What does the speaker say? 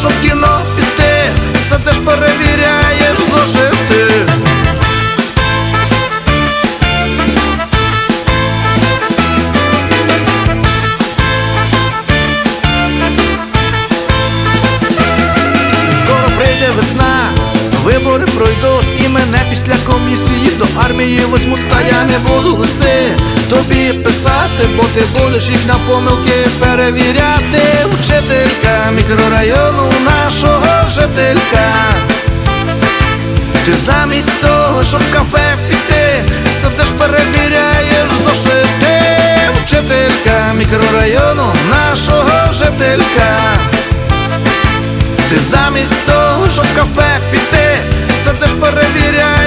щоб в кіно піти, сидиш перевіряєш зошити. Скоро прийде весна, вибори пройдуть і мене після комісії до армії возьмуть, та я не буду листи тобі писати, бо ти будеш їх на помилки перевіряти. Вчителька мікрорайону вчителька, ти замість того, щоб в кафе піти, сидиш, перевіряєш зошити, вчителька мікрорайону нашого жителька. Ти замість того, щоб кафе піти, сидиш, перевіряєш.